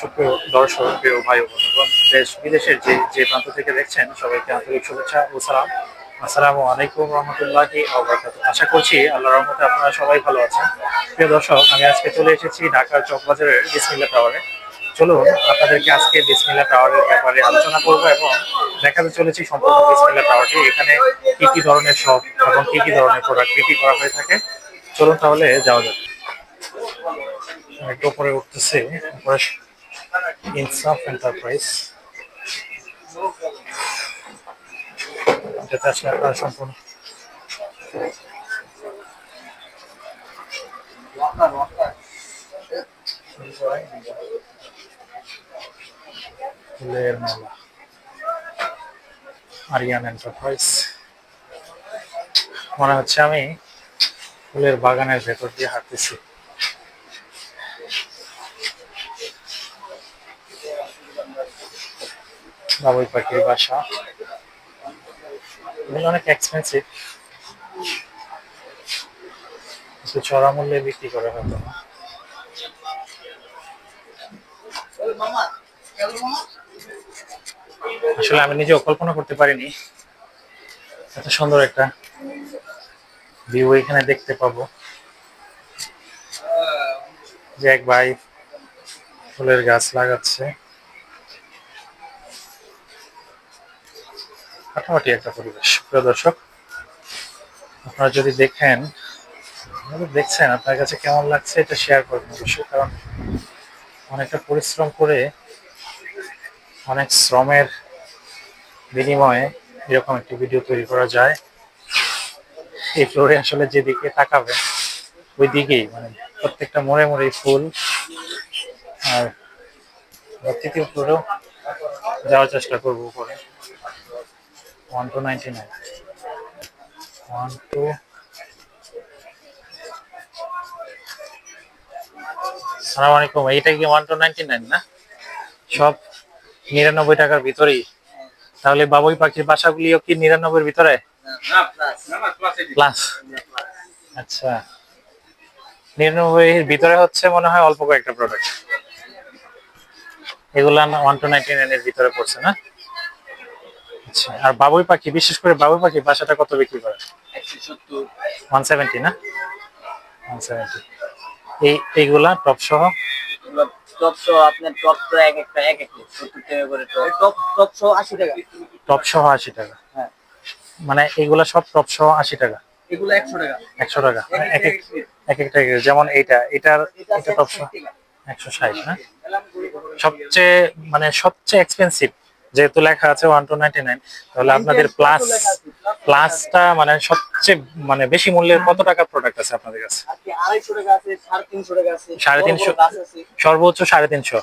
সুপ্রিয় দর্শক, প্রিয় ভাই বন্ধুগণ দেশ, বিদেশের যে যে প্রান্ত থেকে দেখছেন, সবাইকে আন্তরিক শুভেচ্ছা ও সালাম। আসসালামু আলাইকুম রহমতুল্লাহি আশা করছি আল্লাহ রহমতে আপনারা সবাই ভালো আছেন। প্রিয় দর্শক, আমি আজকে চলে এসেছি ঢাকার চকবাজারের বিসমিল্লা টাওয়ারে। চলুন, আপনাদেরকে আজকে বিসমিল্লা টাওয়ারের ব্যাপারে আলোচনা করব এবং দেখাতে চলেছি সম্পূর্ণ বিসমিল্লা টাওয়ারটি। এখানে কি কি ধরনের শপ এবং কি কি ধরনের প্রোডাক্ট বিক্রি করা হয়ে থাকে? চলুন তাহলে যাওয়া যাক। একটু উপরে উঠতেছে ইনসাফ এন্টারপ্রাইজ যেটা ফুলের মালা এন্টারপ্রাইজ মনে হচ্ছে আমি ফুলের বাগানের ভেতর দিয়ে হাঁটতেছি। বাবুই পাখির বাসা। এগুলো অনেক এক্সপেন্সিভ একটু চড়া মূল্যে বিক্রি করা হতো না। আসলে আমি নিজেও কল্পনা করতে পারিনি। এত সুন্দর একটা ভিউ এখানে দেখতে পাবো। যে এক ভাই ফুলের গাছ লাগাচ্ছে। ফাটাফাটি একটা পরিবেশ। প্রিয় দর্শক, আপনারা যদি দেখেন দেখছেন আপনার কাছে কেমন লাগছে, এটা শেয়ার করবেন অবশ্যই, কারণ অনেকটা পরিশ্রম করে অনেক শ্রমের বিনিময়ে এরকম একটি ভিডিও তৈরি করা যায়। এই ফ্লোরে আসলে যেদিকে তাকাবে ওই দিকেই মানে প্রত্যেকটা মোড়ে মোড়ে ফুল। আর তৃতীয় ফ্লোরেও যাওয়ার চেষ্টা করব উপরে। One two ninety nine one two সালাম আলাইকুম এইটা কি ওয়ান টু নাইনটি নাইন না? সব নিরানব্বই টাকার ভিতরেই। তাহলে বাবুই পাখির বাসাগুলিও কি নিরানব্বইয়ের ভিতরে? প্লাস আচ্ছা। নিরানব্বইয়ের ভিতরে হচ্ছে মনে হয় অল্প কয়েকটা প্রোডাক্ট এগুলা ওয়ান টু নাইনটি নাইনের ভিতরে পড়ছে না? আর বাবুই পাখি বিশেষ করে বাবুই পাখি বাসাটা কত বিক্রি করে? ওয়ান সেভেন্টি না? ওয়ান সেভেন্টি এই এইগুলা টপ সহ? টপ সহ আপনার টপ তো এক একটা এক এক সত্তর টাকা করে টপ। টপ সহ আশি টাকা। টপ সহ আশি টাকা? হ্যাঁ। মানে এইগুলা সব টপ সহ আশি টাকা? এগুলো একশো টাকা। একশো টাকা? এক এক এক একটা যেমন এইটা এটার এটা এটা টপ সহ একশো ষাট না? সবচেয়ে মানে সবচেয়ে এক্সপেন্সিভ যেহেতু লেখা আছে ওয়ান টু নাইনটি নাইন তাহলে আপনাদের প্লাস প্লাসটা মানে সবচেয়ে মানে বেশি মূল্যের কত টাকার প্রোডাক্ট আছে আপনাদের কাছে? সাড়ে তিনশো সর্বোচ্চ সাড়ে তিনশো।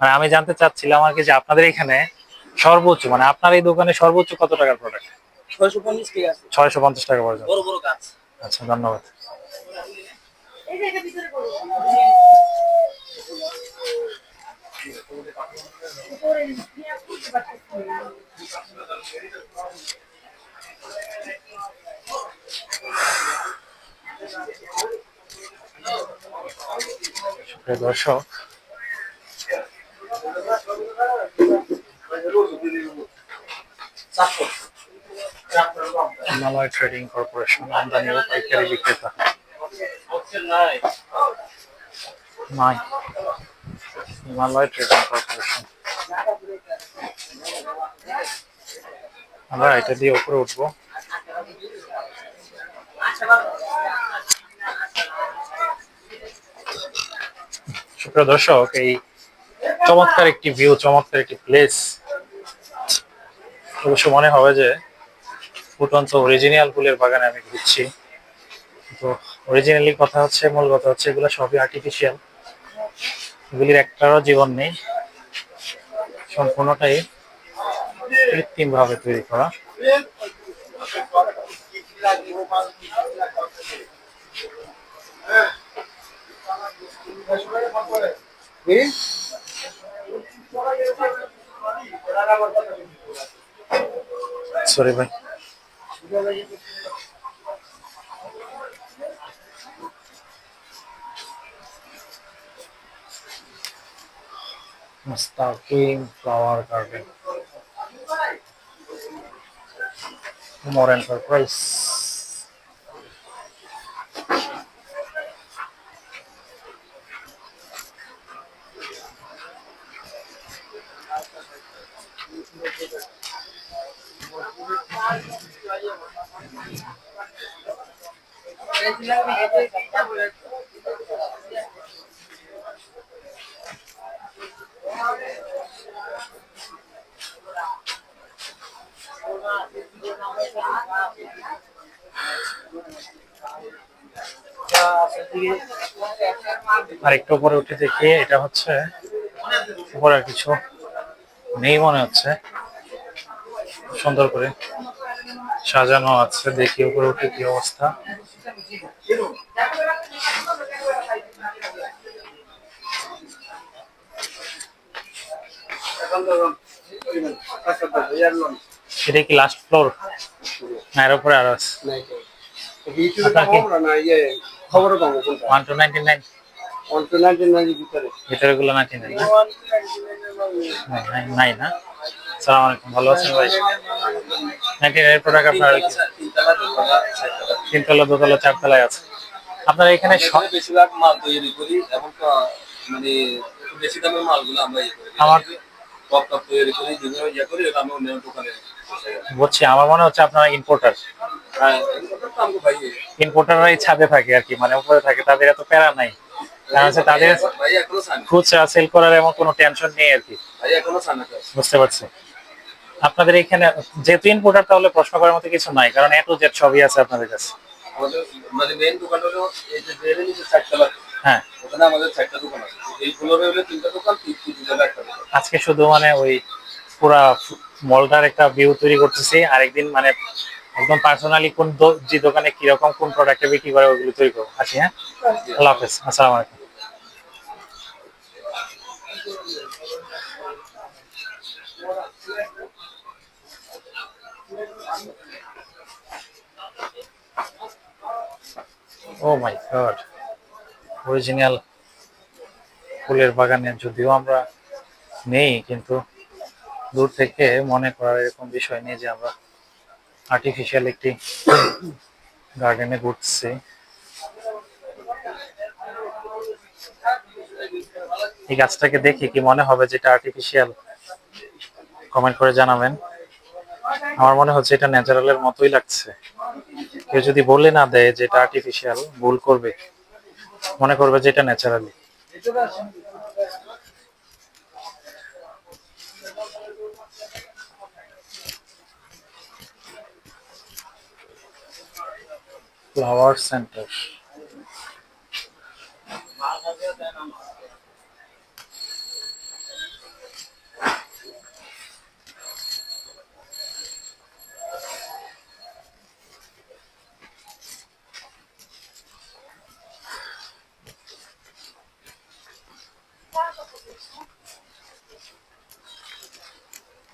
মানে আমি জানতে চাচ্ছিলাম আর কি যে আপনাদের এখানে সর্বোচ্চ মানে আপনার এই দোকানে সর্বোচ্চ কত টাকার প্রোডাক্ট ছয়শো পঞ্চাশ টাকা পর্যন্ত। আচ্ছা ধন্যবাদ। দর্শক। হিমালয় ট্রেডিং কর্পোরেশন আমদানি ও পাইকারি বিক্রেতা। নাই, হিমালয় ট্রেডিং কর্পোরেশন। আমরা এটা দিয়ে উপরে উঠবো। সুপ্রিয় দর্শক, এই চমৎকার একটি ভিউ চমৎকার একটি প্লেস অবশ্য মনে হবে যে ফুটন্ত অরিজিনাল ফুলের বাগানে আমি ঘুরছি। তো অরিজিনালি কথা হচ্ছে, মূল কথা হচ্ছে এগুলো সবই আর্টিফিশিয়াল এগুলির একটারও জীবন নেই। সম্পূর্ণটাই কৃত্রিম ভাবে তৈরি করা। Sorry, man. Stocking flower garden. More enterprise. আর একটু উপরে উঠে দেখি, এটা হচ্ছে উপরে কিছু নেই মনে হচ্ছে। সুন্দর করে সাজানো আছে, দেখি উপরে উঠে কি অবস্থা। এটা কি লাস্ট ফ্লোর না এর উপরে আরও আছে। ভিতরে। গুলো নাইনটি নাইন নাই নাই না? সালাম আলাইকুম ভালো আছেন ভাই। নাইনটি নাইন প্রোডাক্ট আপনার? তিনতলা দোতলা চারতলায় আছে। আপনার এখানে বেশিরভাগ মাল তৈরি করি এবং মানে বেশি দামের মালগুলো আমরা ইয়ে আমার- টপ টপ তৈরি করি ইয়ে করি ওটা আমি অন্যান্য দোকানে বুঝছি আমার মনে হচ্ছে আপনারা ইম্পোর্টার হ্যাঁ ভাই ইম্পোর্টাররাই ছাদে থাকে আর কি মানে উপরে থাকে তাদের এত প্যারা নাই। কারণ হচ্ছে তাদের খুচরা সেল করার এমন কোনো টেনশন নেই আর কি। বুঝতে পারছি। আপনাদের এখানে যেহেতু ইম্পোর্টার তাহলে প্রশ্ন করার মতো কিছু নাই কারণ এত জেড সবই আছে আপনাদের কাছে। আমাদের মানে মেইন দোকান হলো এই যে জেলে নিচে চারতলা হ্যাঁ। ওখানে আমাদের চারটা দোকান আছে। এই ফ্লোরে হলো তিনটা দোকান তিন তিন একটা দোকান। আজকে শুধু মানে ওই পুরা মলটার একটা ভিউ তৈরি করতেছি আরেকদিন মানে একদম পার্সোনালি কোন যে দোকানে কীরকম কোন প্রোডাক্টে বিক্রি করে ওগুলো তৈরি করব। আছি হ্যাঁ? আল্লাহ হাফেজ আসসালামু আলাইকুম। ও মাই গড অরিজিনাল ফুলের বাগানে যদিও আমরা নেই, কিন্তু দূর থেকে মনে করার এরকম বিষয় নেই যে আমরা আর্টিফিশিয়াল একটি গার্ডেনে ঘুরছি। এই গাছটাকে দেখি কি মনে হবে যেটা আর্টিফিশিয়াল কমেন্ট করে জানাবেন। আমার মনে হচ্ছে এটা ন্যাচারালের মতোই লাগছে। কেউ যদি বলে না দেয় যে এটা আর্টিফিশিয়াল ভুল করবে। মনে করবে যে এটা ন্যাচারালি ফ্লাওয়ার সেন্টার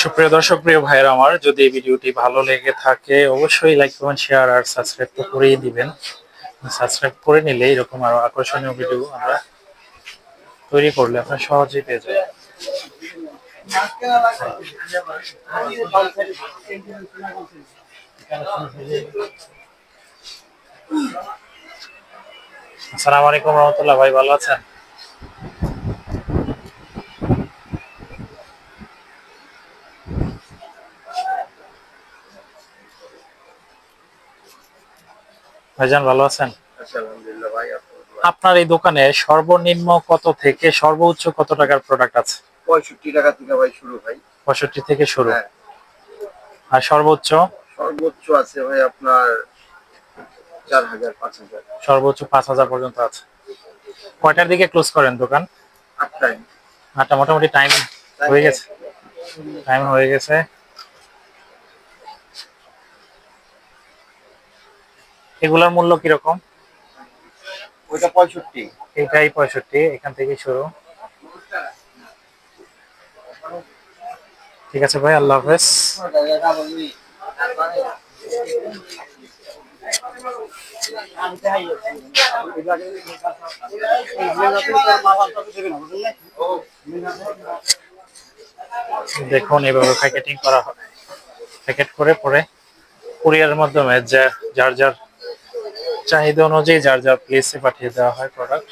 সুপ্রিয় দর্শক, প্রিয় ভাইয়ের আমার, যদি এই ভিডিওটি ভালো লেগে থাকে, অবশ্যই লাইক কমেন্ট শেয়ার আর সাবস্ক্রাইব তো করেই দিবেন। সাবস্ক্রাইব করে নিলে এরকম আরও আকর্ষণীয় ভিডিও আমরা তৈরি করলে আপনারা সহজেই পেয়ে যাবেন। আসসালামু আলাইকুম রহমতুল্লাহ ভাই, ভালো আছেন? ভাইজান ভালো আছেন? আপনার এই দোকানে সর্বনিম্ন কত থেকে সর্বোচ্চ কত টাকার প্রোডাক্ট আছে? পঁয়ষট্টি টাকা থেকে ভাই শুরু ভাই। পঁয়ষট্টি থেকে শুরু। হ্যাঁ। আর সর্বোচ্চ? সর্বোচ্চ আছে ভাই আপনার চার হাজার পাঁচ হাজার। সর্বোচ্চ পাঁচ হাজার পর্যন্ত আছে। কয়টার দিকে ক্লোজ করেন দোকান? আটটায়। আটটা মোটামুটি টাইম হয়ে গেছে। টাইম হয়ে গেছে। এগুলার মূল্য কীরকম? ওইটা পঁয়ষট্টি। এটাই পঁয়ষট্টি এখান থেকে শুরু। ঠিক আছে ভাই আল্লাহ হাফেজ। দেখুন এভাবে প্যাকেটিং করা হয়। প্যাকেট করে পরে কুরিয়ারের মাধ্যমে যা যার যার চাহিদা অনুযায়ী যার যার প্লেসে পাঠিয়ে দেওয়া হয় প্রোডাক্ট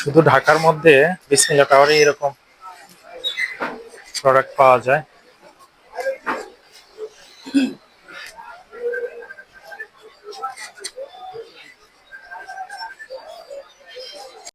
শুধু ঢাকার মধ্যে বিসমিল্লা টাওয়ারে এরকম প্রোডাক্ট পাওয়া যায়।